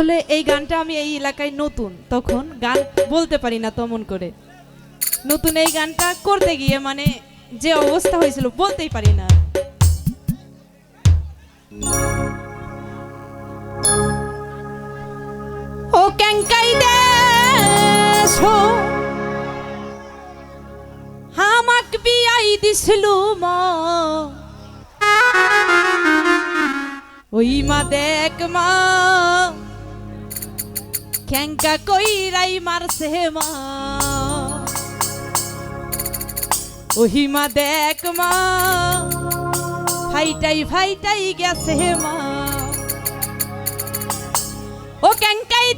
আসলে এই গানটা আমি এই এলাকায় নতুন, তখন গান বলতে পারি না তেমন করে। নতুন এই গানটা করতে গিয়ে মানে যে অবস্থা হয়েছিল বলতেই পারি না। ও ক্যাঙ্কাই হামাক বিয়াই দিছিল মা। ওই মা দেখ মা খ্যাঙ্কা কইরাই মারছে মা। ওহি মা দেখ মা ফাইটাই ফাইটাই গেছে মা। ও ক্যাঙ্কাই